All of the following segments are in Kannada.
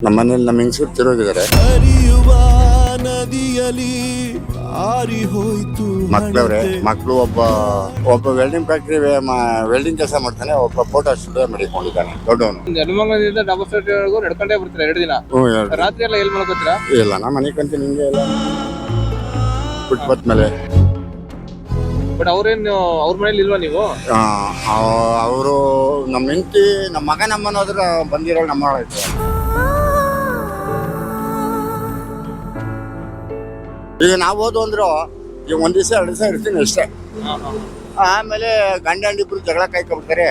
ನಮ್ಮ ಮನೇಲಿ ನಮ್ಮ ಹೆಂಗಸರು ತಿರೋಗಿದ್ದಾರೆ ಹರಿಯುವ ನದಿಯಲಿ ಆರಿ ಹೋಯ್ತು ಮಕ್ಳವ್ರೆ ಮಕ್ಕಳು ಒಬ್ಬ ಒಬ್ಬ ವೆಲ್ಡಿಂಗ್ ಫ್ಯಾಕ್ಟ್ರಿ ವೆಲ್ಡಿಂಗ್ ಕೆಲಸ ಮಾಡ್ತಾನೆ ಒಬ್ಬ ಫೋಟೋ ಸ್ಟುಡಿಯೋ ಮಾಡಿಕೊಂಡಿದ್ದಾನೆ ದೊಡ್ಡವನು. ನೆಲಮಂಗಲದಿಂದ ಡಬಲ್ ಸ್ಟೇಟ್ವರೆಗೂ ನಡ್ಕೊಂಡೇ ಬರ್ತೀರಾ ಎರಡು ದಿನ. ಹ್ಞೂ ಹೇಳ್ರಿ ರಾತ್ರಿ ಎಲ್ಲ ಎಲ್ಲಿ ಮಾಡ್ಕೊತೀರಾ ಇಲ್ಲ ನಾ ಮನೆ ಕಂತೀನಿ ಹಿಂಗೆ ಇಲ್ಲ ಫುಟ್ಪಾತ್ ಮೇಲೆ ಬಟ್ ಅವ್ರೇನು ಅವ್ರ ಮನೇಲಿ ಇಲ್ವಾ ನೀವು? ಅವರು ನಮ್ಮ ಹೆಂಡತಿ ನಮ್ಮ ಮಗ ನಮ್ಮನ್ನೋದ್ರ ಬಂದಿರೋ ನಮ್ಮ ಆಯ್ತು ಈಗ ನಾವು ಓದು ಅಂದ್ರು ಈಗ ಒಂದ್ ದಿವಸ ಎರಡು ದಿವಸ ಇರ್ತೀನಿ ಅಷ್ಟೇ. ಆಮೇಲೆ ಗಂಡ ಇಬ್ರು ಜಗಳ ಕಾಯ್ಕೊಬಿಡ್ತಾರೆ.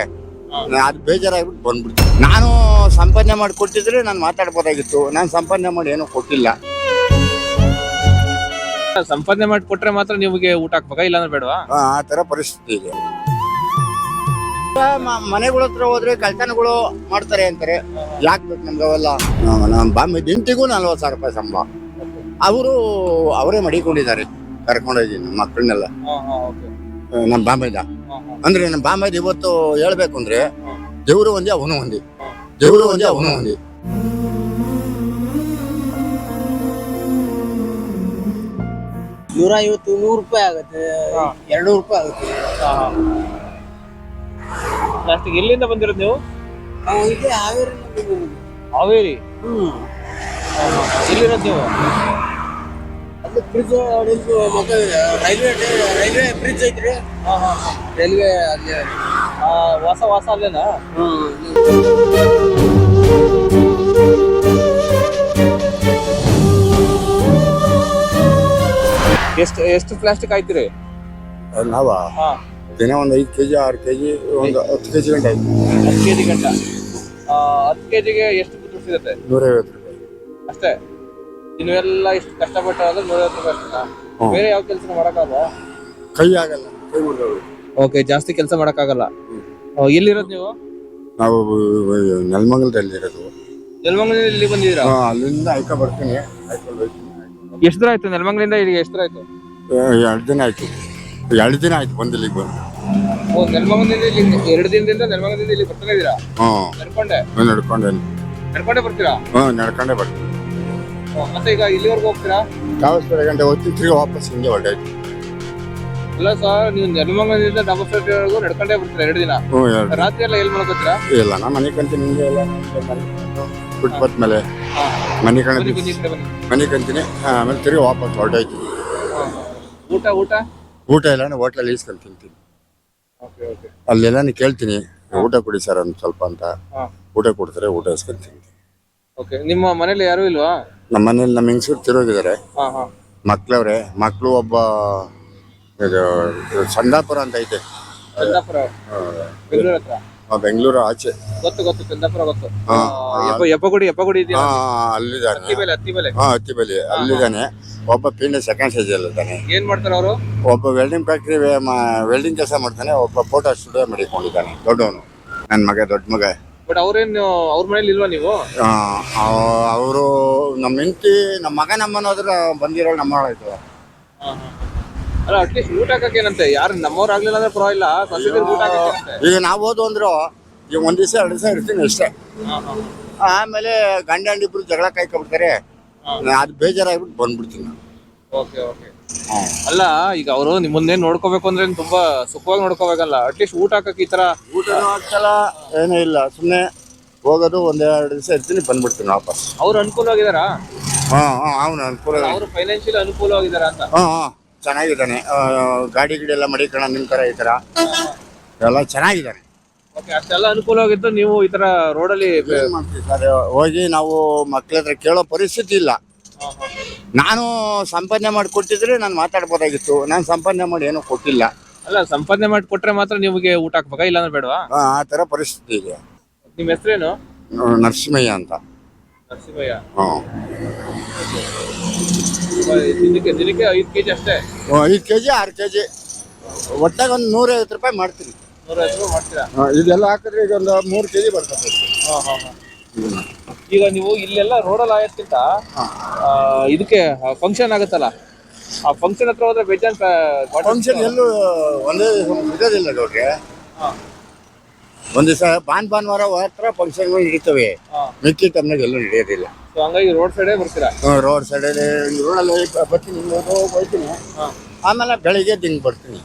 ಅದು ಬೇಜಾರಾಗ್ಬಿಟ್ಟು ಬಂದ್ಬಿಡ್ತೀನಿ ನಾನು ಸಂಪಾದನೆ ಮಾಡಿ ಕೊಟ್ಟಿದ್ರೆ ನಾನು ಮಾತಾಡ್ಬೋದಾಗಿತ್ತು. ನಾನು ಸಂಪಾದನೆ ಮಾಡಿ ಏನೂ ಕೊಟ್ಟಿಲ್ಲ. ಸಂಪಾದನೆ ಮಾಡಿ ಕೊಟ್ರೆ ಮಾತ್ರ ನಿಮಗೆ ಊಟ ಹಾಕ್ಬೇಕಾ? ಇಲ್ಲಾಂದ್ರೆ ಬೇಡವಾ? ಆ ತರ ಥರ ಪರಿಸ್ಥಿತಿ ಇದೆ. ಮ- ಮನೆಗಳ ಹತ್ರ ಹೋದ್ರೆ ಕಳ್ತನಗಳು ಮಾಡ್ತಾರೆ ಅಂತಾರೆ. ಯಾಕೆ ಬೇಕು ನಮ್ಗೆ ಅವೆಲ್ಲ? ನಮ್ಮ ಬಾಂಬೆ ನಲ್ವತ್ತು ಸಾವಿರ ರೂಪಾಯಿ ಸಂಬಳ. ಅವರು ಅವರೇ ಮಡಿಕೊಂಡಿದ್ದಾರೆ ಕರ್ಕೊಂಡೋಗಿ ನಮ್ಮ ಮಕ್ಕಳನ್ನೆಲ್ಲ. ನಮ್ಮ ಬಾಂಬೆದ. ಅಂದ್ರೆ ನಮ್ಮ ಬಾಂಬೆದ ಇವತ್ತು ಹೇಳ್ಬೇಕು ಅಂದ್ರೆ ದೇವರು ಒಂದೇ ಅವನು ಒಂದೇ. ದೇವರು ಒಂದೇ ಅವನು ಒಂದೇ. ನೂರ ಐವತ್ತು ನೂರು ರೂಪಾಯಿ ಆಗುತ್ತೆ. ಎರಡು ರೂಪಾಯಿ ಆಗುತ್ತೆ. ಲಾಸ್ಟಿಗೆ ಎಲ್ಲಿಂದ ಬಂದಿರೋದು ನೀವು? ನಾವು ಇಲ್ಲಿ ಹಾವೇರಿ ಹಾವೇರಿ? ಹ್ಮ್. ಎಲ್ಲಿರೋದು ನೀವು? ಬ್ರಿಡ್ಜ್ ಮತ್ತೆ ರೈಲ್ವೆ ರೈಲ್ವೆ ಬ್ರಿಡ್ಜ್ ಐತ್ರಿ. ರೈಲ್ವೆ ಅಲ್ಲಿ. ಆ, ವಾಸ ವಾಸ ಅಲ್ಲೇನಾ? ಎಷ್ಟು ಎಷ್ಟು ಪ್ಲಾಸ್ಟಿಕ್ ಆಯ್ತಿರಿ ನಾವ? ಹಾ. ದಿನ ಒಂದು ಐದು ಕೆಜಿ ಆರು ಕೆಜಿ ಒಂದು ಹತ್ತು ಕೆಜಿ ಗಂಟೆ ಆಯ್ತು. ಹತ್ತು ಕೆಜಿ ಗಂಟ. ಹತ್ತು ಕೆಜಿಗೆ ಎಷ್ಟು ದುಡ್ಡು ಸಿಗುತ್ತೆ? ನೂರೈವತ್ತು ರೂಪಾಯಿ. ಅಷ್ಟೇ? ಇನ್ನು ಎಲ್ಲ ಇಷ್ಟು ಕಷ್ಟಪಟ್ಟು ಅಂದ್ರೆ ನೂರೈವತ್ತು ರೂಪಾಯಿ ಅಷ್ಟೇನಾ ಬೇರೆ ಯಾವ ಕೆಲಸ ಮಾಡೋಕ್ಕಾಗಲ್ಲ ಕೈ ಆಗಲ್ಲ. ಕೈ ಮುರಿದವರು ಓಕೆ ಜಾಸ್ತಿ ಕೆಲಸ ಮಾಡೋಕ್ಕಾಗಲ್ಲ. ಎಲ್ಲಿರೋದು ನೀವು? ನಾವು ನೆಲಮಂಗಲದಲ್ಲಿ ಇರೋದು. ಇಲ್ಲಿ ಬಂದಿದ್ದೀರಾ? ಹಾ, ಅಲ್ಲಿಂದ ಆಯ್ಕೊ ಬರ್ತೀನಿ. ಆಯ್ಕೊಂಡು ಹೋಗ್ತೀನಿ ಎಷ್ಟು ದಿನ ಆಯ್ತು ನೆಲಮಂಗಲಿಂದ ಇಲ್ಲಿಗೆ ಎಷ್ಟು ದಿನ ಆಯ್ತು? ಎರಡು ದಿನ ಆಯ್ತು. ಎರಡು ದಿನ ಆಯ್ತು ಬಂದು ಇಲ್ಲಿಗೆ ಬಂದು. ಓ ನೆಲಮಂಗಲದಿಂದ ಇಲ್ಲಿ ಎರಡು ದಿನದಿಂದ ನೆಲಮಂಗಲದಿಂದ ಇಲ್ಲಿ ಬರ್ತಾನೆ ಇದ್ದೀರಾ? ಹ್ಞೂ ನಡ್ಕೊಂಡೆ? ನಡ್ಕೊಂಡೆ. ನಡ್ಕೊಂಡೆ ಬರ್ತೀರಾ? ಹ್ಞೂ ನಡ್ಕೊಂಡೆ ಬರ್ತೀನಿ. ಮತ್ತೆ ಈಗ ಇಲ್ಲಿವರೆಗೂ ಹೋಗ್ತೀರಾ? ಕಾವಸ್ಪೇಟೆ ಗಂಟೆ ಹೋಗ್ತೀನಿ ತಿರ್ಗಿ ವಾಪಸ್ ಹಿಂಗೆ ಹೊರಟಾಯ್ತು ಇಲ್ಲ ಸರ್ ನೀವು ನೆಲಮಂಗಲದಿಂದ ಸ್ಟೇಟ್ವರೆಗೂ ನಡ್ಕೊಂಡೇ ಬರ್ತೀರಾ ಎರಡು ದಿನ? ಹ್ಞೂ ರಾತ್ರಿ ಎಲ್ಲ ಎಲ್ಲಿ ಮಲ್ಕೋತೀರಾ? ಇಲ್ಲ ನಾ ಮನೆ ಕಂತೀನಿ ಹಿಂಗೆ ಎಲ್ಲ ಫುಟ್ಪಾತ್ ಮೇಲೆ ಮನೆ ಬನ್ನಿ ಕಣ ಬನ್ನಿ ಈ ಕಡೆ ಬನ್ನಿ. ಮನೆ ಕಂತೀನಿ. ಆಮೇಲೆ ತಿರ್ಗಿ ವಾಪಸ್ ಹೊರಟಾಯ್ತು ಊಟ. ಊಟ? ಊಟ ಇಲ್ಲ ನಾನು ಹೋಟ್ಲಲ್ಲಿ ಈಸ್ಕೊಂಡು ತಿಂತೀನಿ. Okay okay. ಅಲ್ಲೆಲ್ಲ ಕೇಳ್ತೀನಿ. ಊಟ ಕೊಡಿ ಸರ್ ಒಂದು ಸ್ವಲ್ಪ ಅಂತ. ಊಟ ಕೊಡ್ತಾರೆ ಊಟ ಇಸ್ಕೊಂಡು ತಿಂತೀನಿ. ಓಕೆ ನಿಮ್ಮ ಮನೇಲಿ ಯಾರು ಇಲ್ವಾ? ನಮ್ಮ ಮನೇಲಿ ನಮ್ಮ ಹೆಂಗಸರು ತಿರೋಗಿದ್ದಾರೆ. ಹಾ ಹಾ. ಮಕ್ಳವ್ರೆ ಮಕ್ಕಳು ಒಬ್ಬ ಇದು ಸಂದಾಪುರ ಅಂತ ಐತೆ. ಚಂದಾಪುರ. ಬೆಂಗಳೂರು ಹತ್ರ? ಆ, ಬೆಂಗಳೂರು ಆಚೆ. ಗೊತ್ತು ಗೊತ್ತು. ಚಂದಾಪುರ ಗೊತ್ತು. ಆ, ಯಪ್ಪ ಯಪ್ಪಗುಡಿ ಯಪ್ಪಗುಡಿ ಇದೆಯಾ? ಹಾ ಹತ್ತಿ ಅಲ್ಲಿದ್ದಾನೆ. ಹತ್ತಿ ಬೆಲೆ ಹಾ ಅಲ್ಲಿದ್ದಾನೆ. ಒಬ್ಬ ಪಿಂಡ ಸೆಕೆಂಡ್ ಸ್ಟೇಜ್ ಅಲ್ಲಿದ್ದಾನೆ ಏನ್ ಮಾಡ್ತಾರೆ ಅವರು? ಒಬ್ಬ ವೆಲ್ಡಿಂಗ್ ಫ್ಯಾಕ್ಟ್ರಿ ವೆಲ್ಡಿಂಗ್ ಕೆಲಸ ಮಾಡ್ತಾನೆ ಒಬ್ಬ ಫೋಟೋ ಸ್ಟುಡಿಯೋ ಮಾಡಿಕೊಂಡಿದ್ದಾನೆ. ದೊಡ್ಡವನು. ನನ್ನ ಮಗ ದೊಡ್ಡ ಮಗ. ಬಟ್ ಅವ್ರೇನು ಅವ್ರ ಮನೇಲಿ ಇಲ್ವಾ ನೀವು? ಅವರು ನಮ್ಮ ಹೆಂಡತಿ ನಮ್ಮ ಮಗ ನಮ್ಮನ್ನೋದ್ರ ಬಂದಿರೋ ನಮ್ಮ ಆಯ್ತು ಅಲ್ಲ ಅಟ್ಲೀಸ್ಟ್ ಊಟ ಹಾಕಕ್ಕೆ ಏನಂತೆ? ಯಾರು ನಮ್ಮವ್ರು ಆಗ್ಲಿಲ್ಲ ಅಂದ್ರೆ ಪರವಾಗಿಲ್ಲ ಊಟ ಈಗ ನಾವು ಹೋದ್ ಅಂದ್ರು ಈಗ ಒಂದ್ ದಿವಸ ಎರಡು ದಿವಸ ಇರ್ತೀನಿ ಅಷ್ಟೇ. ಆಮೇಲೆ ಗಂಡ ಹೆಂಡಿಬ್ರು ಜಗಳ ಕಾಯ್ಕೊಬಿಡ್ತಾರೆ ಅದು ಬೇಜಾರಾಗ್ಬಿಟ್ಟು ಬಂದ್ಬಿಡ್ತೀನಿ ನಾನು. Okay okay. ಅಲ್ಲ ಈಗ ಅವರು ನಿಮ್ಮನ್ನೇ ನೋಡ್ಕೋಬೇಕು ಅಂದ್ರೆ ತುಂಬಾ ಸುಖವಾಗಿ ನೋಡ್ಕೋಬೇಕಲ್ಲ. ಅಟ್ಲೀಸ್ಟ್ ಊಟ ಹಾಕಕ್ ಈ ತರ ಊಟನೂ ಏನೂ ಇಲ್ಲ. ಸುಮ್ಮನೆ ಹೋಗೋದು ಒಂದೆರಡು ದಿವಸ ಇರ್ತೀನಿ ಬಂದ್ಬಿಡ್ತೀನಿ ವಾಪಸ್. ಅವ್ರು ಅನುಕೂಲ ಹಾಂ ಹಾಂ ಅವನು ಅನುಕೂಲ ಅವರು ಫೈನಾನ್ಷಿಯಲ್ ಅನುಕೂಲವಾಗಿದಾರ ಅಂತ? ಹಾಂ ಹಾಂ ಚೆನ್ನಾಗಿದ್ದಾನೆ. ಆ, ಗಾಡಿ ಗಿಡಿ ಎಲ್ಲ ಮಡಿಕೋಣ ನಿಮ್ಮ ಥರ ಈ ಥರ ಎಲ್ಲ ಚೆನ್ನಾಗಿದ್ದಾನೆ. ಓಕೆ ಅಷ್ಟೆಲ್ಲ ಅನುಕೂಲವಾಗಿದ್ದು ನೀವು ಈ ತರ ರೋಡಲ್ಲಿ ಏನ್ ಮಾಡ್ತೀವಿ ಸರ್ ಹೋಗಿ ನಾವು ಮಕ್ಳ ಹತ್ರ ಕೇಳೋ ಪರಿಸ್ಥಿತಿ ಇಲ್ಲ. ನಾನು ಸಂಪಾದನೆ ಮಾಡಿ ಕೊಟ್ಟಿದ್ರೆ ನಾನು ಮಾತಾಡ್ಬೋದಾಗಿತ್ತು. ನಾನು ಸಂಪಾದನೆ ಮಾಡಿ ಏನೂ ಕೊಟ್ಟಿಲ್ಲ. ಅಲ್ಲ ಸಂಪಾದನೆ ಮಾಡಿ ಕೊಟ್ರೆ ಮಾತ್ರ ನಿಮಗೆ ಊಟ ಹಾಕ್ಬೇಕಾ? ಇಲ್ಲಾಂದ್ರೆ ಬೇಡವಾ? ಆ ಆ ಥರ ಪರಿಸ್ಥಿತಿ ಇದೆ. ನಿಮ್ಮ ಹೆಸರೇನು? ನರಸಿಂಹಯ್ಯ ಅಂತ. ನರಸಿಂಹಯ್ಯ. ಹಾಂ. ದಿನಕ್ಕೆ ದಿನಕ್ಕೆ ಐದು ಕೆಜಿ ಅಷ್ಟೇ? ಐದು ಕೆ ಜಿ ಆರು ಕೆ ಜಿ ಒಟ್ಟಾಗ ಒಂದು ನೂರೈವತ್ತು ರೂಪಾಯಿ ಮಾಡ್ತೀನಿ ನೂರ ಐವತ್ತು ರೂಪಾಯಿ ಮಾಡ್ತೀರಾ? ಆ, ಇದೆಲ್ಲ ಹಾಕಿದ್ರೆ ಈಗ ಒಂದು ಮೂರು ಕೆ ಜಿ ಬರ್ತದೆ ಈಗ ನೀವು ಇಲ್ಲೆಲ್ಲ ರೋಡಲ್ಲಿ ಆಯೋದ್ಕಿಂತ ಇದಕ್ಕೆ ಫಂಕ್ಷನ್ ಆಗುತ್ತಲ್ಲ? ಆ ಫಂಕ್ಷನ್ ಹತ್ರ ಹೋದ್ರೆ ಬೇಜಾನ್ ಫಂಕ್ಷನ್ ಎಲ್ಲೂ ಒಂದೇ ಇರೋದಿಲ್ಲ ನೋಡ್ರಿ ಒಂದು ದಿವಸ ಭಾನ್ ಭಾನುವಾರ ಹತ್ರ ಫಂಕ್ಷನ್ಗಳು ನಡೀತವೆ. ಮಿಕ್ಕಿ ಟೈಮ್ನಾಗ ಎಲ್ಲೂ ನಡೆಯೋದಿಲ್ಲ. ಸೊ ಹಂಗಾಗಿ ರೋಡ್ ಸೈಡೇ ಬರ್ತೀರಾ? ರೋಡ್ ಸೈಡಲ್ಲಿ ರೋಡಲ್ಲಿ ಬರ್ತೀನಿ ಹೋಗಿ ಹೋಗ್ತೀನಿ. ಆಮೇಲೆ ಬೆಳಿಗ್ಗೆ ದಿನ ಬರ್ತೀನಿ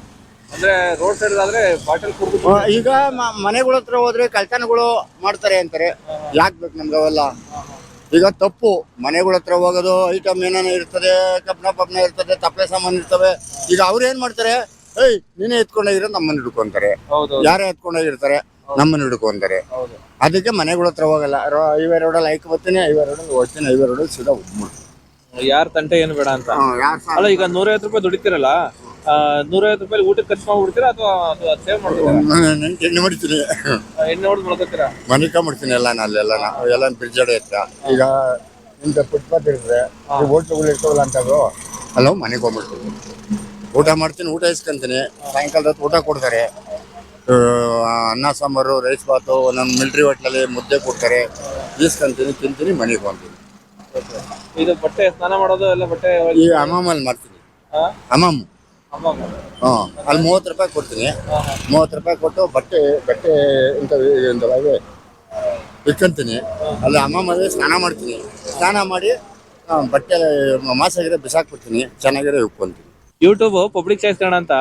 ಅಂದ್ರೆ ರೋಡ್ ಸೈಡ್ ಆದ್ರೆ ಬಾಟಲ್ ಕುಡ್ದು ಈಗ ಮನೆಗಳ ಹತ್ರ ಹೋದ್ರೆ ಕಳ್ತನಗಳು ಮಾಡ್ತಾರೆ ಅಂತಾರೆ. ಯಾಕೆ ಬೇಕು ನಮ್ಗೆ ಅವೆಲ್ಲ? ಈಗ ತಪ್ಪು. ಮನೆಗಳ ಹತ್ರ ಹೋಗೋದು ಐಟಮ್ ಏನೇನೋ ಇರ್ತದೆ ಕಬ್ನ ಪಬ್ನ ಇರ್ತದೆ ತಪ್ಪಲೆ ಸಾಮಾನು ಇರ್ತವೆ. ಈಗ ಅವ್ರು ಏನ್ ಮಾಡ್ತಾರೆ? ಏಯ್ ನೀನೇ ಎತ್ಕೊಂಡೋಗಿರೋ ನಮ್ಮನ್ನ ಹಿಡ್ಕೊಂತಾರೆ. ಯಾರೇ ಎತ್ಕೊಂಡೋಗಿರ್ತಾರೆ ನಮ್ಮನ್ನ ಹಿಡ್ಕೊಂತಾರೆ. ಅದಕ್ಕೆ ಮನೆಗಳ ಹತ್ರ ಹೋಗಲ್ಲ. ಐವರ ಹೈವೇ ರೋಡಲ್ಲಿ ಐಕ್ ಬರ್ತೀನಿ ಹೈವೇ ರೋಡಲ್ಲಿ ಹೋಗ್ತೀನಿ ಹೈವೇ ರೋಡಲ್ಲಿ ಸೀದಾ ಹೋಗ್ಬಿಡ್ತೀನಿ ಯಾರ ತಂಟೆ ಏನು ಬೇಡ ಅಂತ? ಅಲ್ಲ ಈಗ ನೂರೈವತ್ತು ರೂಪಾಯಿ ದುಡಿತೀರಲ್ಲ? ನೂರೈವತ್ತು ರೂಪಾಯಿ ಊಟಕ್ಕೆ ಖರ್ಚು ಮಾಡ್ಬಿಡ್ತೀರಾ ಅಥವಾ ಸೇವ್ ಮಾಡ್ತೀರಾ ನಾನು ಎಣ್ಣೆ ಮಾಡ್ತೀನಿ. ಎಣ್ಣೆ ಹೊಡೆದು ಮಾಡ್ಕೋತೀರಾ? ಮನಿಕ ಮಾಡ್ತೀನಿ ಎಲ್ಲ ಅಲ್ಲೆಲ್ಲ ಎಲ್ಲ ಬ್ರಿಡ್ಜ್ ಅಡೆ ಹತ್ರ. ಈಗ ನಿಮ್ದು ಫುಟ್ಪಾತ್ ಇರ್ತದೆ ಹೋಟ್ಲುಗಳು ಇರ್ತಾವಲ್ಲ ಅಲ್ಲೋ ಅಲ್ಲ ಮನೆಗೆ ಹೋಗ್ಬಿಡ್ತೀನಿ. ಊಟ ಮಾಡ್ತೀನಿ ಊಟ ಇಸ್ಕೊಂತೀನಿ. ಸಾಯಂಕಾಲದ ಹೊತ್ತು ಊಟ ಕೊಡ್ತಾರೆ. ಅನ್ನ ಸಾಂಬಾರು ರೈಸ್ ಬಾತು ಒಂದೊಂದು ಮಿಲ್ಟ್ರಿ ಹೋಟ್ಲಲ್ಲಿ ಮುದ್ದೆ ಕೊಡ್ತಾರೆ. ಇಸ್ಕೊಂತೀನಿ ತಿಂತೀನಿ ಮನೆಗೆ ಹೋಗ್ತೀನಿ. ಇದು ಬಟ್ಟೆ ಸ್ನಾನ ಮಾಡೋದು ಎಲ್ಲ ಬಟ್ಟೆ ಈ ಹಮಾಮಲ್ಲಿ ಮಾಡ್ತೀನಿ. ಹಾ? ಹಮಾಮ್ ಅಮ್ಮ ಅಮ್ಮ. ಹಾಂ ಅಲ್ಲಿ ಮೂವತ್ತು ರೂಪಾಯಿ ಕೊಡ್ತೀನಿ. ಮೂವತ್ತು ರೂಪಾಯಿ ಕೊಟ್ಟು ಬಟ್ಟೆ ಬಟ್ಟೆ ಇಂಥ ಇಂಥವಾಗಿ ಇಟ್ಕೊಂತೀನಿ. ಅಮ್ಮ ಮದುವೆ ಸ್ನಾನ ಮಾಡ್ತೀನಿ. ಸ್ನಾನ ಮಾಡಿ ಬಟ್ಟೆ ಮಾಸಾಗಿರೋ ಬಿಸಾಕ್ಬಿಡ್ತೀನಿ. ಚೆನ್ನಾಗಿರೋ ಇಟ್ಕೊಂತೀನಿ ಯೂಟ್ಯೂಬ್ ಪಬ್ಲಿಕ್ ಚಾಯ್ಸ್ ಕಣ ಅಂತ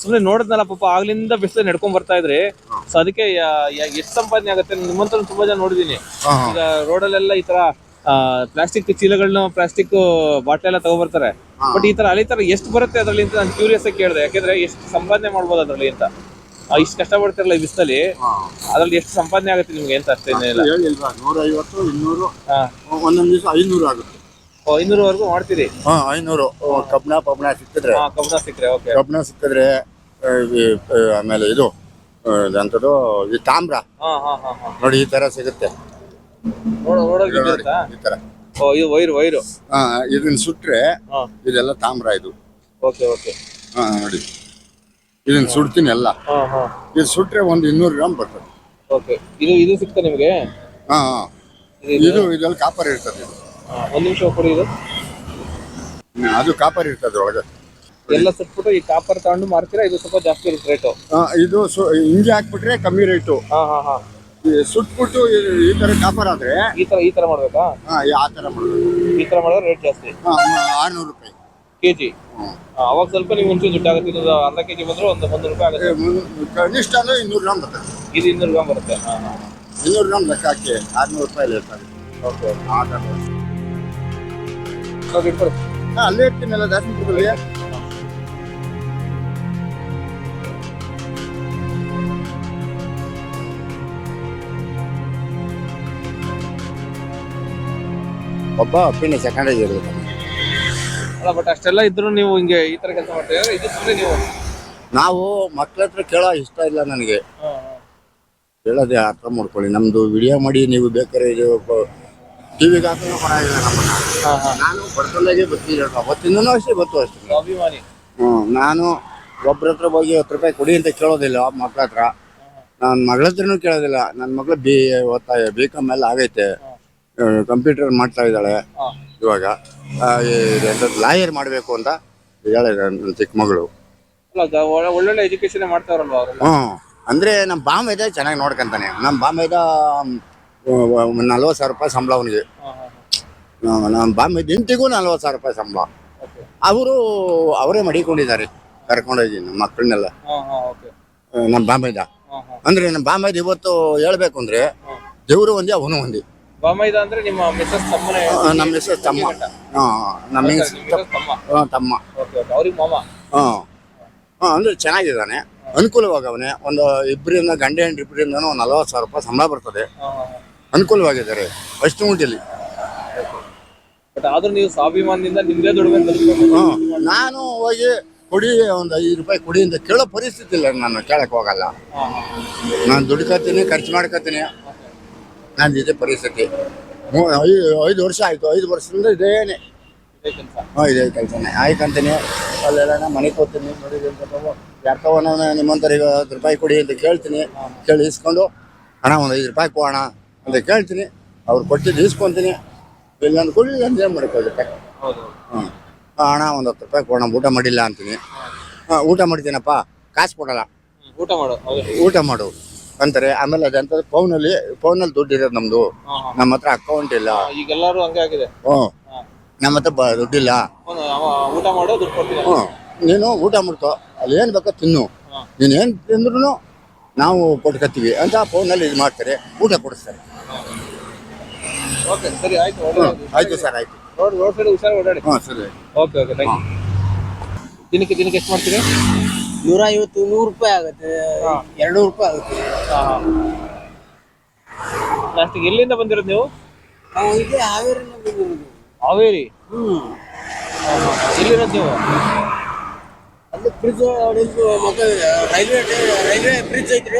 ಸುಮ್ನೆ ನೋಡಿದ್ನಲ್ಲ ಪಾಪ ಆಗ್ಲಿಂದ ಬಿಸಿಲು ನಡ್ಕೊಂಡ್ ಬರ್ತಾ ಇದ್ರಿ. ಸೊ ಅದಕ್ಕೆ ಎಷ್ಟು ಸಂಪಾದನೆ ಆಗುತ್ತೆ? ನಿಮ್ಮಂತ ತುಂಬಾ ಜನ ನೋಡಿದೀನಿ. ಈಗ ರೋಡಲ್ಲೆಲ್ಲ ಈ ತರ ಪ್ಲಾಸ್ಟಿಕ್ ಚೀಲಗಳನ್ನ ಪ್ಲಾಸ್ಟಿಕ್ ಬಾಟ್ಲ್ ಎಲ್ಲ ತಗೊಬರ್ತಾರೆ. ಬಟ್ ಈ ತರ ಅಲ್ಲಿ ತರ ಎಷ್ಟು ಬರುತ್ತೆ ಅದ್ರಲ್ಲಿ ಅಂತ ನಾನು ಕ್ಯೂರಿಯಸ್ ಆಗಿ ಕೇಳಿದೆ. ಯಾಕಂದ್ರೆ ಎಷ್ಟು ಸಂಪಾದನೆ ಮಾಡ್ಬೋದು ಅದ್ರಲ್ಲಿ ಅಂತ. ಇಷ್ಟು ಕಷ್ಟ ಪಡ್ತಿರಲ್ಲ ಈ ಬಿಸಿಲಲ್ಲಿ. ಅದ್ರಲ್ಲಿ ಎಷ್ಟು ಸಂಪಾದನೆ ಆಗುತ್ತೆ ನಿಮ್ಗೆ ಎಂತ ಅಷ್ಟೇ ಹೇಳಿಲ್ವಾ? ನೂರೈವತ್ತು ಇನ್ನೂರು ಹಾ. ಒಂದೊಂದು ದಿವಸ ಐನೂರು ಆಗುತ್ತೆ. ಐನೂರವರೆಗೂ ಮಾಡ್ತೀರಿ? ಹಾ ಐನೂರು. ಕಬ್ನ ಪಬ್ಣ ಸಿಕ್ಕಿದ್ರೆ. ಹಾ ಕಬ್ಬಣ ಸಿಕ್ಕ್ರೆ ಓಕೆ. ಕಬ್ಣ ಸಿಕ್ಕಿದ್ರೆ ಆಮೇಲೆ ಇದು ಎಂಥದ್ದು ಈ ತಾಮ್ರ. ಹಾ ಹಾ ಹಾ ಹಾ. ನೋಡಿ ಈ ತರ ಸಿಗುತ್ತೆ. ಈ ಥರ ಓ ಇದು ವೈರು ವೈರು. ಆ, ಇದನ್ನ ಸುಟ್ರೆ ಹಾ. ಇದೆಲ್ಲ ತಾಮ್ರ ಇದು. Okay okay. ಹಾ ನೋಡಿ. ಇದನ್ನ ಸುಡ್ತೀನಿ ಎಲ್ಲ. ಹಾ ಹಾ. ಇದು ಸುಟ್ರೆ ಒಂದು ಇನ್ನೂರು ಗ್ರಾಮ್ ಬರ್ತದೆ. ಓಕೆ. ಇದು ಇದು ಸಿಕ್ತಾ ನಿಮಗೆ? ಹಾ ಹಾ. ಇದು ಇದು? ಇದ್ರಲ್ಲಿ ಕಾಪರ್ ಇರ್ತದೆ ಇದು. ಹಾ, ಒಂದ್ ನಿಮಿಷ ಕೊಡಿ ಇದು. ಹ್ಮ್, ಅದು ಕಾಪರ್ ಇರ್ತದೆ ಒಳಗೆ. ಎಲ್ಲ ಸುಟ್ಬಿಟ್ಟು ಈ ಕಾಪರ್ ತಗೊಂಡು ಮಾರ್ತೀರಾ? ಇದು ಸ್ವಲ್ಪ ಜಾಸ್ತಿ ಇರುತ್ತೆ ರೇಟು ಆ, ಇದು ಸು ಹಿಂಗೆ ಹಾಕ್ಬಿಟ್ರೆ ಕಮ್ಮಿ ರೇಟು ಹಾ ಹಾ ಹಾ. ಸುಟ್ಬಿಟ್ಟು ಈ- ಥರ ಕಾಪರ್ ಆದ್ರೆ ಈ ತರ ಈ ತರ ಮಾಡ್ಬೇಕಾ? ಹಾ, ಈ ಆ ತರ ಮಾಡೋದು ಈ ತರ ಮಾಡಿದ್ರೆ ರೇಟ್ ಜಾಸ್ತಿ. ಹಾ, ಆರ್ನೂರು ರೂಪಾಯಿ. ಕೆಜಿ? ಹ್ಮ್. ಅವಾಗ ಸ್ವಲ್ಪ ನೀವು ಒಂಚೂರು ದುಡ್ಡು ಆಗುತ್ತೆ. ಇದು ಅರ್ಧ ಕೆಜಿ ಬಂದ್ರೆ ಒಂದು ಒಂದು ರೂಪಾಯಿ ಏ, ಆಗುತ್ತೆ ಕನಿಷ್ಠ ಅಂದ್ರೆ ಇನ್ನೂರು ಗ್ರಾಮ್ ಬರ್ತದೆ. ಇದು ಇನ್ನೂರು ಗ್ರಾಮ್ ಬರುತ್ತೆ. ಹಾ ಇನ್ನೂರು ಗ್ರಾಮ್ ಲೆಕ್ಕ ಹಾಕಿ ಆರ್ನೂರು ರೂಪಾಯಿ ಓಕೆ ಆ ಓಕೆ ಇಟ್ಕೊಡಿ. ಹಾ, ಅಲ್ಲೇ ಇರ್ತೀನಲ್ಲ ದಾಸನಪುರದಲ್ಲಿ ಒಬ್ಬ ಪಿಣಿ ಸೆಕೆಂಡ್ ಇರ್ಬೇಕು ಅಲ್ಲ ಬಟ್ ಅಷ್ಟೆಲ್ಲ ಇದ್ರು ನೀವು ಹಿಂಗೆ ಈ ತರ ಕೆಲಸ ಮಾಡ್ತೀರಾ ಇದು ಸುಮ್ಮನೆ ನೀವು? ನಾವು ಮಕ್ಳ ಹತ್ರ ಕೇಳೋ ಇಷ್ಟ ಇಲ್ಲ ನನಗೆ. ಹೇಳೋದೇ ಅರ್ಥ ಮಾಡ್ಕೊಳ್ಳಿ. ನಮ್ದು ವಿಡಿಯೋ ಮಾಡಿ ನೀವು ಬೇಕಾದ್ರೆ ಇದು ಟಿವಿಗೆ ಹಾಕೋದು ಪರವಾಗಿಲ್ಲ ನಮ್ಮನ್ನ. ನಾನು ಬಡ್ಕೊಂಡಾಗೆ ಬರ್ತೀನಿ ಅವತ್ತಿಂದನೂ ಅಷ್ಟೇ ಬತ್ತು ಅಷ್ಟೇ. ಅಭಿಮಾನಿ. ಹ್ಞೂ ನಾನು ಒಬ್ಬರ ಹತ್ರ ಹೋಗಿ ಹತ್ತು ರೂಪಾಯಿ ಕೊಡಿ ಅಂತ ಕೇಳೋದಿಲ್ಲ ಮಕ್ಳ ಹತ್ರ. ನನ್ನ ಮಗಳ ಹತ್ರನೂ ಕೇಳೋದಿಲ್ಲ. ನನ್ನ ಮಗಳು ಬಿ ಓದ್ತಾ ಬಿ ಕಾಮ್ ಎಲ್ಲ ಆಗೈತೆ. ಕಂಪ್ಯೂಟರ್ ಮಾಡ್ತಾ ಇದ್ದಾಳೆ ಇವಾಗ. ಲಾಯರ್ ಮಾಡಬೇಕು ಅಂತ ಹೇಳ ನನ್ನ ಚಿಕ್ಕ ಮಗಳು. ಒಳ್ಳೊಳ್ಳೆ ಎಜುಕೇಶನ್ ಮಾಡ್ತಾವ್ರಲ್ವಾ ಹ್ಞೂ ಅಂದರೆ ನಮ್ಮ ಬಾಂಬೆದ ಚೆನ್ನಾಗಿ ನೋಡ್ಕೊಂತಾನೆ. ನಮ್ಮ ಬಾಂಬೆದ ನಲ್ವತ್ತು ಸಾವಿರ ರೂಪಾಯಿ ಸಂಬಳ ಅವನಿಗೆ. ನಮ್ಮ ಬಾಂಬೆ ಇಂಟಿಗೂ ನಲ್ವತ್ತು ಸಾವಿರ ರೂಪಾಯಿ ಸಂಬಳ. ಅವರು ಅವರೇ ಮಡಿಕೊಂಡಿದ್ದಾರೆ ಕರ್ಕೊಂಡೋಗಿ ನಮ್ಮ ಮಕ್ಕಳನ್ನೆಲ್ಲ ನಮ್ಮ ಬಾಂಬೆದ. ಅಂದ್ರೆ ನಮ್ಮ ಬಾಂಬೆದ ಇವತ್ತು ಹೇಳ್ಬೇಕು ಅಂದ್ರೆ ದೇವರು ಒಂದೇ ಅವನು ಒಂದೇ. ಬಾಮೈದ ಅಂದ್ರೆ ನಿಮ್ಮ ಮಿಸಸ್ ತಮ್ಮನೇ ನಮ್ಮ ಹೆಸರು ತಮ್ಮ. ಹಾ ನಮ್ಮ ಹೆಸರು ತಮ್ಮ. ಹಾ, ತಮ್ಮ. Okay okay. ಅವ್ರಿಗೆ ಮಾಮ. ಹಾ ಹಾ ಅಂದ್ರೆ ಚೆನ್ನಾಗಿದ್ದಾನೆ. ಅನುಕೂಲವಾಗವನೆ ಒಂದು ಇಬ್ಬರಿಂದ ಗಂಡ ಹೆಂಡ್ರು ಇಬ್ಬರಿಂದನೂ ಒಂದು ನಲವತ್ತು ಸಾವಿರ ರೂಪಾಯಿ ಸಂಬಳ ಬರ್ತದೆ. ಅನುಕೂಲವಾಗಿದ್ದಾರೆ. ಅಷ್ಟು ಮುಟ್ಟಿಲಿ ಬಟ್ ಆದ್ರೂ ನೀವು ಸ್ವಾಭಿಮಾನದಿಂದ ನಿಮ್ದೇ ದುಡಿಮೆ ತಲುಪಬೇಕು. ನಾನು ಹೋಗಿ ಕೊಡಿ ಒಂದು ಐದು ರೂಪಾಯಿ ಕೊಡಿ ಅಂತ ಕೇಳೋ ಪರಿಸ್ಥಿತಿ ಇಲ್ಲ ನಾನು ಕೇಳಕ್ ಹೋಗಲ್ಲ. ನಾನು ದುಡ್ಕೋತೀನಿ ಖರ್ಚು ಮಾಡ್ಕೋತೀನಿ ನಾನು ಇದೇ ಪರಿಸ್ಥಿತಿ. ಮೂ- ಐದು ಐದು ವರ್ಷ ಆಯಿತು. ಐದು ವರ್ಷದಿಂದ ಇದೇನೆ ಹಾಂ ಇದೇ ಕೆಲಸನೇ. ಆಯ್ಕಂತೀನಿ ಅಲ್ಲೆಲ್ಲ ಮನೆಗೆ ಹೋಗ್ತೀನಿ ನೋಡಿದ್ರೆ ಯಾಕೋ ನಾನು ನಿಮ್ಮಂತರಿಗೆ ಹತ್ತು ರೂಪಾಯಿ ಕೊಡಿ ಅಂತ ಕೇಳ್ತೀನಿ. ಕೇಳಿ ಇಸ್ಕೊಂಡು ಹಣ ಒಂದು ಐದು ರೂಪಾಯಿ ಕೊಡೋಣ ಅಂತ ಕೇಳ್ತೀನಿ. ಅವ್ರು ಕೊಟ್ಟಿದ್ದು ಇಸ್ಕೊಂತೀನಿ. ಇಲ್ಲ ನಾನು ಕೊಡಿ ಅಂತ ಏನು ಮಾಡೋಕ್ಕಾಗುತ್ತೆ ಹೌದು. ಹಾಂ. ಹಣ ಒಂದು ಹತ್ತು ರೂಪಾಯಿ ಕೊಡೋಣ ಊಟ ಮಾಡಿಲ್ಲ ಅಂತೀನಿ. ಹಾಂ ಊಟ ಮಾಡ್ತೀನಪ್ಪ. ಕಾಸು ಕೊಡಲ್ಲ. ಊಟ ಮಾಡು. ಊಟ ಮಾಡು. ಅಂತಾರೆ. ಆಮೇಲೆ ಅದಂತ ಫೋನ್ ಫೋನಲ್ಲಿ ದುಡ್ಡು ಇರೋದು ನಮ್ದು. ನಮ್ಮ ಹತ್ರ ಅಕೌಂಟ್ ಇಲ್ಲ. ಈಗ ಎಲ್ಲರೂ ಹಂಗೆ ಆಗಿದೆ. ಹ್ಞೂ. ನಮ್ಮ ಹತ್ರ ಬ- ದುಡ್ಡಿಲ್ಲ. ಊಟ ಮಾಡೋ ದುಡ್ಡು ಕೊಡ್ತೀನಿ ಹ್ಞೂ. ನೀನು ಊಟ ಮಾಡ್ಕೊ. ಅಲ್ಲಿ ಏನು ಬೇಕೋ ತಿನ್ನು. ನೀನ್ ಏನು ತಿಂದ್ರು ನಾವು ಕೊಟ್ಕೊತೀವಿ ಅಂತ ಫೋನಲ್ಲಿ ಇದು ಮಾಡ್ತಾರೆ. ಊಟ ಕೊಡಿಸ್ತಾರೆ. ಓಕೆ ಸರಿ ಆಯ್ತು ಹ್ಞೂ. ಆಯ್ತು ಸರ್ ಆಯ್ತು. ರೋಡ್ ರೋಡ್ ಸೈಡ್ ಹುಷಾರು ಓಡಾಡಿ. ಹಾಂ ಸರಿ ಓಕೆ ಓಕೆ ಥ್ಯಾಂಕ್ ಯು. ದಿನಕ್ಕೆ ದಿನಕ್ಕೆ ಎಷ್ಟು ಮಾಡ್ತೀರಿ? ನೂರ ಐವತ್ತು ನೂರು ರೂಪಾಯಿ ಆಗುತ್ತೆ. ಹಾ. ಎರಡು ನೂರು ರೂಪಾಯಿ ಆಗುತ್ತೆ. ಲಾಸ್ಟಿಗೆ ಎಲ್ಲಿಂದ ಬಂದಿರೋದು ನೀವು? ನಾವು ಇಲ್ಲಿ ಹಾವೇರಿಯಿಂದ ಬಂದಿರೋದು. ಹಾವೇರಿ? ಹ್ಮ್. ಎಲ್ಲಿರೋದು ನೀವು? ಅಲ್ಲಿ ಬ್ರಿಡ್ಜ್ ಹೊಡೆದು ಮತ್ತೆ ರೈಲ್ವೆ ರೈಲ್ವೆ ಬ್ರಿಡ್ಜ್ ಐತ್ರಿ.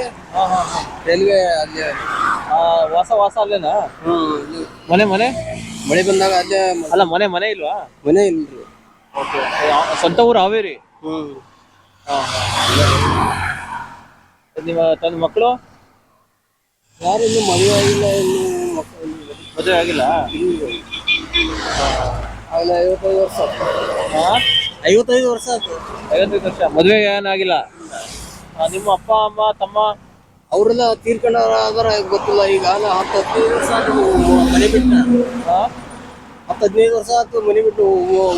ರೈಲ್ವೆ ಅಲ್ಲಿ. ಆ, ವಾಸ ವಾಸ ಅಲ್ಲೇನಾ? ಹ್ಮ್ ಅಲ್ಲಿ. ಮನೆ ಮನೆ? ಮಳೆ ಬಂದಾಗ ಅಲ್ಲೇ ಮ- ಅಲ್ಲ ಮನೆ ಮನೆ ಇಲ್ವಾ? ಮನೆ ಇಲ್ರಿ. ಓಕೆ. ಸ್ವಂತ ಊರು ಹಾವೇರಿ? ಹ್ಮ್. ನಿಮ್ಮ ತನ್ನ ಮಕ್ಕಳು? ಯಾರು ಇನ್ನು ಮದುವೆ ಆಗಿಲ್ಲ ಇನ್ನು ಮಕ್ಕಳು. ಮದುವೆ ಆಗಿಲ್ಲ? ಅವನ ಐವತ್ತೈದು ವರ್ಷ? ಐವತ್ತೈದು ವರ್ಷ ಆಯ್ತು. ಐವತ್ತೈದು ವರ್ಷ. ಮದುವೆ ಏನಾಗಿಲ್ಲ? ನಿಮ್ಮ ಅಪ್ಪ ಅಮ್ಮ ತಮ್ಮ? ಅವರೆಲ್ಲ ತೀರ್ಕೊಂಡಾರ ಗೊತ್ತಿಲ್ಲ. ಈಗ ಆಗ ಹತ್ತು ಹದಿನೈದು ವರ್ಷ ಆಯ್ತು ಮನೆ ಬಿಟ್ಟು. ಹಾ? ಹತ್ತು ಹದಿನೈದು ವರ್ಷ ಆಯ್ತು ಮನೆ ಬಿಟ್ಟು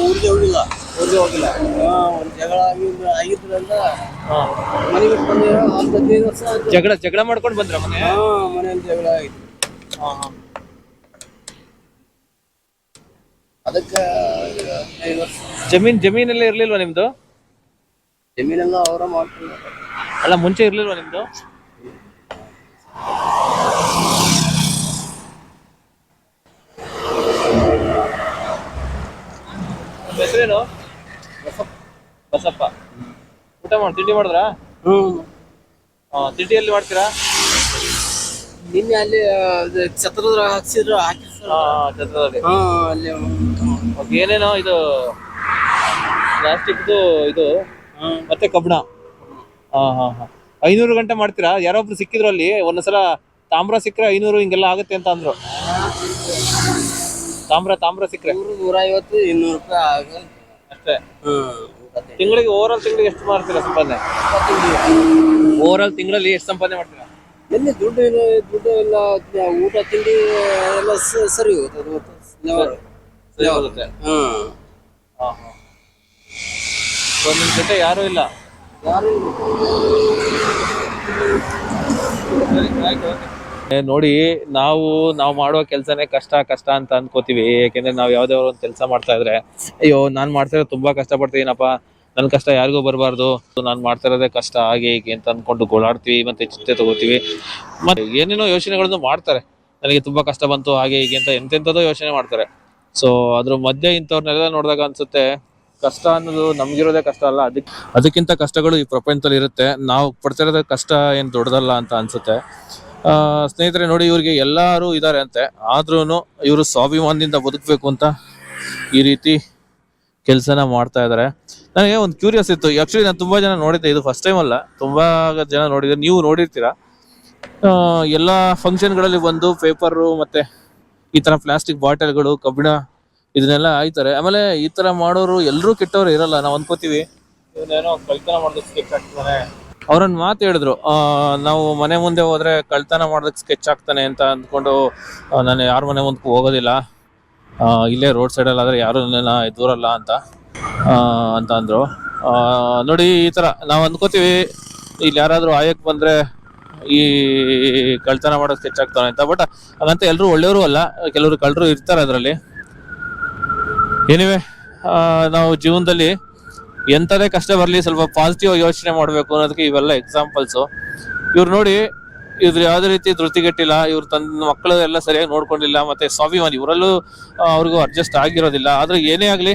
ಊರಿಗೆ ಹೋಗಿಲ್ಲ. ಹೋಗಿಲ್ಲ. ಹಾ, ಜಗಳ ಆಗಿದ್ದು ಆಗಿದ್ರಿಂದ ಹಾ. ಮನೆ ಬಿಟ್ಟು ಬಂದ. ಹತ್ತು ಹದಿನೈದು ವರ್ಷ ಆಯ್ತು. ಜಗಳ ಜಗಳ ಮಾಡ್ಕೊಂಡು ಬಂದ್ರ ಮನೆ? ಹಾ ಮನೆಯಲ್ಲಿ ಜಗಳ ಆಯ್ತು. ಹಾ, ಹಾ. ಅದಕ್ಕೆ ಈಗ ಹದಿನೈದು ವರ್ಷ. ಜಮೀನ್ ಜಮೀನಲ್ಲಿ ಇರ್ಲಿಲ್ವಾ ನಿಮ್ದು? ಜಮೀನೆಲ್ಲ ಅವರ ಮಾಡ್ತಾರೆ. ಅಲ್ಲ ಮುಂಚೆ ಇರ್ಲಿಲ್ವಾ ನಿಮ್ದು? ನಿಮ್ಮ ಹೆಸರೇನು? ಬಸಪ್ಪ. ಊಟ ಮಾಡಿ ತಿಂಡಿ ಮಾಡಿದ್ರ? ಹ್ಮ್ ಆ, ತಿಂಡಿ ಎಲ್ಲಿ ಮಾಡ್ತೀರಾ? ನಿನ್ನೆ ಅಲ್ಲಿ ಛತ್ರದ ಹಾಕ್ಸಿದ್ರು ಹಾಕಿರ್ತಾರ ಆ, ಛತ್ರದಲ್ಲಿ. ಹಾ ಅಲ್ಲಿ ಏನೇನೋ ಇದು ಪ್ಲಾಸ್ಟಿಕ್ದು ಇದು ಮತ್ತೆ ಕಬ್ಬಣ. ಹಾ ಹಾ ಹಾ. ಐನೂರು ಗಂಟೆ ಮಾಡ್ತೀರಾ? ಯಾರೊಬ್ರು ಸಿಕ್ಕಿದ್ರು ಅಲ್ಲಿ ಒಂದೊಂದ್ಸಲ ತಾಮ್ರ ಸಿಕ್ಕರೆ ಐನೂರು ಹಿಂಗೆಲ್ಲ ಆಗುತ್ತೆ ಅಂತ ಅಂದ್ರು. ತಾಮ್ರ ತಾಮ್ರ ಸಿಕ್ಕರೆ. ನೂರು ನೂರ ಐವತ್ತು ಇನ್ನೂರು ರೂಪಾಯಿ ಆಗ ಅಷ್ಟೇ. ಹ್ಮ್. ತಿಂಗಳಿಗೆ ಓವರ್ ಆಲ್ ತಿಂಗಳಿಗೆ ಎಷ್ಟು ಮಾಡ್ತೀರಾ ಸಂಪಾದನೆ? ಓವರ್ ಆಲ್ ತಿಂಗಳಲ್ಲಿ ಎಷ್ಟು ಸಂಪಾದನೆ ಮಾಡ್ತೀರಾ? ಎಲ್ಲಿ ದುಡ್ಡು ಇಲ್ಲ ದುಡ್ಡು ಎಲ್ಲ ಊಟ ತಿಂಡಿ ಎಲ್ಲ ಸ- ಸರಿ ಹೋಗುತ್ತೆ ಅದು ಮತ್ತೆ level. ಸರಿ ಹೋಗುತ್ತೆ. ಹ್ಮ್. ಹಾ ಹಾ. ಸೊ ನಿಮ್ ಜೊತೆ ಯಾರು ಇಲ್ಲ? ಯಾರು ಏ, ನೋಡಿ, ನಾವು ನಾವು ಮಾಡುವ ಕೆಲಸನೇ ಕಷ್ಟ ಕಷ್ಟ ಅಂತ ಅನ್ಕೋತೀವಿ. ಯಾಕೆಂದ್ರೆ ನಾವು ಯಾವ್ದೇ ಒಂದು ಕೆಲಸ ಮಾಡ್ತಾ ಇದ್ರೆ, ಅಯ್ಯೋ, ನಾನ್ ಮಾಡ್ತಾ ತುಂಬಾ ಕಷ್ಟ ಪಡ್ತೀನಪ್ಪ ನನ್ ಕಷ್ಟ ಯಾರಿಗೂ ಬರಬಾರ್ದು. ನಾನ್ ಮಾಡ್ತಾ ಇರೋದೇ ಕಷ್ಟ, ಹಾಗೆ ಹೀಗೆ ಅಂತ ಅನ್ಕೊಂಡು ಗೋಳಾಡ್ತೀವಿ, ಮತ್ತೆ ಚಿಂತೆ ತಗೋತೀವಿ. ಮತ್ತೆ ಏನೇನೋ ಯೋಚನೆಗಳನ್ನು ಮಾಡ್ತಾರೆ. ನನಗೆ ತುಂಬಾ ಕಷ್ಟ ಬಂತು, ಹಾಗೆ ಹೀಗೆ ಅಂತ ಎಂತೆಂಥದೋ ಯೋಚನೆ ಮಾಡ್ತಾರೆ. ಸೊ, ಅದ್ರ ಮಧ್ಯೆ ಇಂಥವ್ರನ್ನೆಲ್ಲ ನೋಡಿದಾಗ ಅನ್ಸುತ್ತೆ, ಕಷ್ಟ ಅನ್ನೋದು ನಮ್ಗಿರೋದೇ ಕಷ್ಟ ಅಲ್ಲ. ಅದಕ್ಕೆ ಅದಕ್ಕಿಂತ ಕಷ್ಟಗಳು ಈ ಪ್ರಪಂಚದಲ್ಲಿ ಇರುತ್ತೆ ನಾವು ಪಡ್ತಿರೋದೇ ಕಷ್ಟ ಏನು ದೊಡ್ಡದಲ್ಲ ಅಂತ ಅನ್ಸುತ್ತೆ. ಸ್ನೇಹಿತರೆ ನೋಡಿ, ಇವರಿಗೆ ಎಲ್ಲರೂ ಇದ್ದಾರೆ ಅಂತೆ ಆದ್ರೂ ಇವರು ಸ್ವಾಭಿಮಾನದಿಂದ ಬದುಕಬೇಕು ಅಂತ ಈ ರೀತಿ ಕೆಲಸನ ಮಾಡ್ತಾ ಇದ್ದಾರೆ ನನಗೆ ಒಂದು ಕ್ಯೂರಿಯಸ್ ಇತ್ತು. ಆ್ಯಕ್ಚುಲಿ ನಾನು ತುಂಬಾ ಜನ ನೋಡಿದ್ದೆ. ಇದು ಫಸ್ಟ್ ಟೈಮ್ ಅಲ್ಲ. ತುಂಬಾ ಜನ ನೋಡಿದ್ರೆ ನೀವು ನೋಡಿರ್ತೀರಾ? ಎಲ್ಲಾ ಫಂಕ್ಷನ್ಗಳಲ್ಲಿ ಬಂದು ಪೇಪರು ಮತ್ತೆ ಈ ತರ ಪ್ಲಾಸ್ಟಿಕ್ ಬಾಟಲ್ಗಳು, ಕಬ್ಬಿಣ ಇದನ್ನೆಲ್ಲ ಆಯ್ತಾರೆ ಆಮೇಲೆ ಈ ತರ ಮಾಡೋರು ಎಲ್ಲರೂ ಕೆಟ್ಟವರು ಇರಲ್ಲ. ನಾವು ಅನ್ಕೋತೀವಿ, ಇವನೇನೋ ಕಳ್ತನ ಮಾಡೋದಕ್ಕೆ ಹಾಕ್ತಾನೆ ಅವ್ರೊಂದು ಮಾತು ಹೇಳಿದ್ರು ನಾವು ಮನೆ ಮುಂದೆ ಹೋದ್ರೆ ಕಳ್ತನ ಮಾಡೋದಕ್ಕೆ ಸ್ಕೆಚ್ ಆಗ್ತಾನೆ ಅಂತ ಅಂದ್ಕೊಂಡು ನಾನು ಯಾರ ಮನೆ ಮುಂದಕ್ಕೂ ಹೋಗೋದಿಲ್ಲ. ಇಲ್ಲೇ ರೋಡ್ ಸೈಡಲ್ಲಿ ಆದರೆ ಯಾರು ನನ್ನ ದೂರಲ್ಲ ಅಂತ ಅಂತ ಅಂದರು. ನೋಡಿ ಈ ಥರ ನಾವು ಅಂದ್ಕೋತೀವಿ ಇಲ್ಲಿ ಯಾರಾದರೂ ಆಯಕ್ಕೆ ಬಂದರೆ ಈ ಕಳ್ತನ ಮಾಡೋದು ಸ್ಕೆಚ್ ಆಗ್ತಾನೆ ಅಂತ. ಬಟ್ ಹಾಗಂತ ಎಲ್ಲರೂ ಒಳ್ಳೆಯವರು ಅಲ್ಲ, ಕೆಲವರು ಕಳ್ಳರು ಇರ್ತಾರೆ ಅದರಲ್ಲಿ. ಏನಿವೆ ನಾವು ಜೀವನದಲ್ಲಿ ಎಂಥದೇ ಕಷ್ಟ ಬರಲಿ ಸ್ವಲ್ಪ ಪಾಸಿಟಿವ್ ಯೋಚನೆ ಮಾಡಬೇಕು ಅನ್ನೋದಕ್ಕೆ ಇವೆಲ್ಲ ಎಕ್ಸಾಂಪಲ್ಸು ಇವ್ರು ನೋಡಿ, ಇವ್ರು ಯಾವುದೇ ರೀತಿ ಧೃತಿಗೆಟ್ಟಿಲ್ಲ ಇವ್ರು ತನ್ನ ಮಕ್ಕಳು ಎಲ್ಲ ಸರಿಯಾಗಿ ನೋಡ್ಕೊಂಡಿಲ್ಲ, ಮತ್ತೆ ಸ್ವಾಭಿಮಾನಿ. ಇವರಲ್ಲೂ ಅವ್ರಿಗೂ ಅಡ್ಜಸ್ಟ್ ಆಗಿರೋದಿಲ್ಲ. ಆದ್ರೆ ಏನೇ ಆಗಲಿ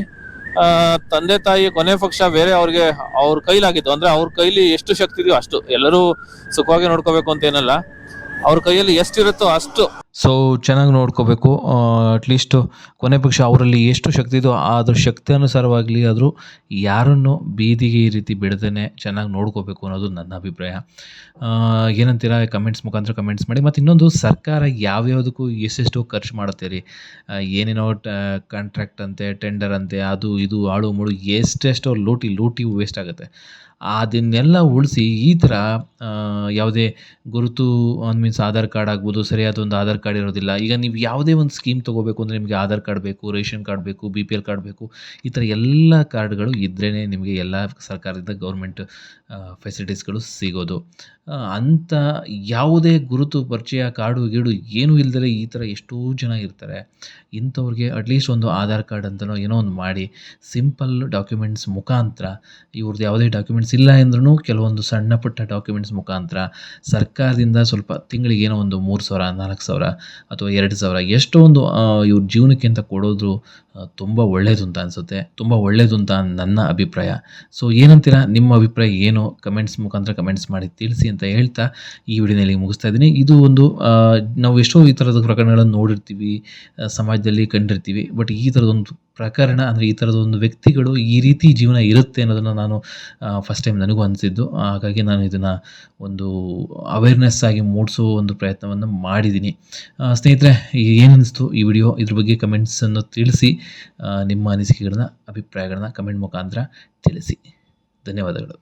ತಂದೆ ತಾಯಿ, ಕೊನೆ ಪಕ್ಷ ಬೇರೆ ಅವ್ರಿಗೆ, ಅವ್ರ ಕೈಲಾಗಿತ್ತು. ಅಂದ್ರೆ ಅವ್ರ ಕೈಲಿ ಎಷ್ಟು ಶಕ್ತಿ ಇದೆಯೋ ಅಷ್ಟು. ಎಲ್ಲರೂ ಸುಖವಾಗಿ ನೋಡ್ಕೋಬೇಕು ಅಂತ ಏನಲ್ಲ. ಅವ್ರ ಕೈಯಲ್ಲಿ ಎಷ್ಟಿರುತ್ತೋ ಅಷ್ಟು. ಸೊ ಚೆನ್ನಾಗಿ ನೋಡ್ಕೋಬೇಕು. ಅಟ್ಲೀಸ್ಟ್ ಕೊನೆ ಪಕ್ಷ ಅವರಲ್ಲಿ ಎಷ್ಟು ಶಕ್ತಿ ಇದೋ ಅದ್ರ ಶಕ್ತಿ ಅನುಸಾರವಾಗಲಿ ಆದರೂ ಯಾರನ್ನು ಬೀದಿಗೆ ಈ ರೀತಿ ಬಿಡದೇ ಚೆನ್ನಾಗಿ ನೋಡ್ಕೋಬೇಕು ಅನ್ನೋದು ನನ್ನ ಅಭಿಪ್ರಾಯ. ಏನಂತೀರಾ ಕಮೆಂಟ್ಸ್ ಮುಖಾಂತರ ಕಮೆಂಟ್ಸ್ ಮಾಡಿ. ಮತ್ತು ಇನ್ನೊಂದು ಸರ್ಕಾರ ಯಾವ್ಯಾವುದಕ್ಕೂ ಎಷ್ಟೆಷ್ಟು ಖರ್ಚು ಮಾಡುತ್ತೆ ರೀ ಆ, ಏನೇನೋ ಕಾಂಟ್ರಾಕ್ಟ್ ಅಂತೆ ಟೆಂಡರ್ ಅಂತೆ ಅದು ಇದು ಆಳು ಮುಳು ಎಷ್ಟೆಷ್ಟೋ ಲೂಟಿ ಲೂಟಿ ವೇಸ್ಟ್ ಆಗುತ್ತೆ. ಅದನ್ನೆಲ್ಲ ಉಳಿಸಿ ಈ ಥರ ಯಾವುದೇ ಗುರುತು ಮೀನ್ಸ್ ಆಧಾರ್ ಕಾರ್ಡ್ ಆಗ್ಬೋದು, ಸರಿಯಾದ ಒಂದು ಆಧಾರ್ ಕಾರ್ಡ್ ಇರೋದಿಲ್ಲ. ಈಗ ನೀವು ಯಾವುದೇ ಒಂದು ಸ್ಕೀಮ್ ತೊಗೋಬೇಕು ಅಂದರೆ ನಿಮಗೆ ಆಧಾರ್ ಕಾರ್ಡ್ ಬೇಕು, ರೇಷನ್ ಕಾರ್ಡ್ ಬೇಕು ಬಿ ಪಿ ಎಲ್ ಕಾರ್ಡ್ ಬೇಕು, ಈ ಥರ ಎಲ್ಲ ಕಾರ್ಡ್ಗಳು ಇದ್ರೇ ನಿಮಗೆ ಎಲ್ಲ ಸರ್ಕಾರದಿಂದ ಗೌರ್ಮೆಂಟ್ ಫೆಸಿಲಿಟೀಸ್ಗಳು ಸಿಗೋದು. ಅಂಥ ಯಾವುದೇ ಗುರುತು, ಪರಿಚಯ, ಕಾರ್ಡು, ಗೀಡು ಏನೂ ಇಲ್ದಲೇ ಈ ಥರ ಎಷ್ಟೋ ಜನ ಇರ್ತಾರೆ. ಇಂಥವ್ರಿಗೆ ಅಟ್ಲೀಸ್ಟ್ ಒಂದು ಆಧಾರ್ ಕಾರ್ಡ್ ಅಂತಲೋ ಏನೋ ಒಂದು ಮಾಡಿ ಸಿಂಪಲ್ ಡಾಕ್ಯುಮೆಂಟ್ಸ್ ಮುಖಾಂತರ ಇವ್ರದ್ದು ಯಾವುದೇ ಡಾಕ್ಯುಮೆಂಟ್ಸ್ ಇಲ್ಲ ಅಂದ್ರೂ ಕೆಲವೊಂದು ಸಣ್ಣ ಪುಟ್ಟ ಡಾಕ್ಯುಮೆಂಟ್ಸ್ ಮುಖಾಂತರ ಸರ್ಕಾರದಿಂದ ಸ್ವಲ್ಪ ತಿಂಗಳಿಗೆ ಏನೋ ಒಂದು ಮೂರು ಸಾವಿರ, ನಾಲ್ಕು ಸಾವಿರ ಅಥವಾ ಎರಡು ಸಾವಿರ ಎಷ್ಟೋ ಒಂದು ಇವ್ರ ಜೀವನಕ್ಕೆ ಅಂತ ಕೊಡೋದು ತುಂಬ ಒಳ್ಳೆಯದು ಅಂತ ಅನಿಸುತ್ತೆ. ತುಂಬ ಒಳ್ಳೆಯದು ಅಂತ ನನ್ನ ಅಭಿಪ್ರಾಯ. ಸೊ ಏನಂತೀರಾ? ನಿಮ್ಮ ಅಭಿಪ್ರಾಯ ಏನು? ಕಮೆಂಟ್ಸ್ ಮುಖಾಂತರ ಕಮೆಂಟ್ಸ್ ಮಾಡಿ ತಿಳಿಸಿ ಅಂತ ಹೇಳ್ತಾ ಈ ವಿಡಿಯೋನಲ್ಲಿ ಮುಗಿಸ್ತಾ ಇದ್ದೀನಿ. ಇದು ಒಂದು ನಾವು ಎಷ್ಟೋ ಈ ಥರದ ಪ್ರಕರಣಗಳನ್ನು ನೋಡಿರ್ತೀವಿ ಸಮಾಜದಲ್ಲಿ ಕಂಡಿರ್ತೀವಿ, ಬಟ್ ಈ ಥರದೊಂದು ಪ್ರಕರಣ ಅಂದರೆ ಈ ಥರದ ಒಂದು ವ್ಯಕ್ತಿಗಳು ಈ ರೀತಿ ಜೀವನ ಇರುತ್ತೆ ಅನ್ನೋದನ್ನು ನಾನು ಫಸ್ಟ್ ಟೈಮ್ ನನಗೂ ಅನಿಸಿದ್ದು. ಹಾಗಾಗಿ ನಾನು ಇದನ್ನು ಒಂದು ಅವೇರ್ನೆಸ್ ಆಗಿ ಮೂಡಿಸೋ ಒಂದು ಪ್ರಯತ್ನವನ್ನು ಮಾಡಿದ್ದೀನಿ ಸ್ನೇಹಿತರೆ ಏನಿಸ್ತು ಈ ವಿಡಿಯೋ ಇದ್ರ ಬಗ್ಗೆ ಕಮೆಂಟ್ಸನ್ನು ತಿಳಿಸಿ. ನಿಮ್ಮ ಅನಿಸಿಕೆಗಳನ್ನ, ಅಭಿಪ್ರಾಯಗಳನ್ನ ಕಮೆಂಟ್ ಮುಖಾಂತರ ತಿಳಿಸಿ. ಧನ್ಯವಾದಗಳು.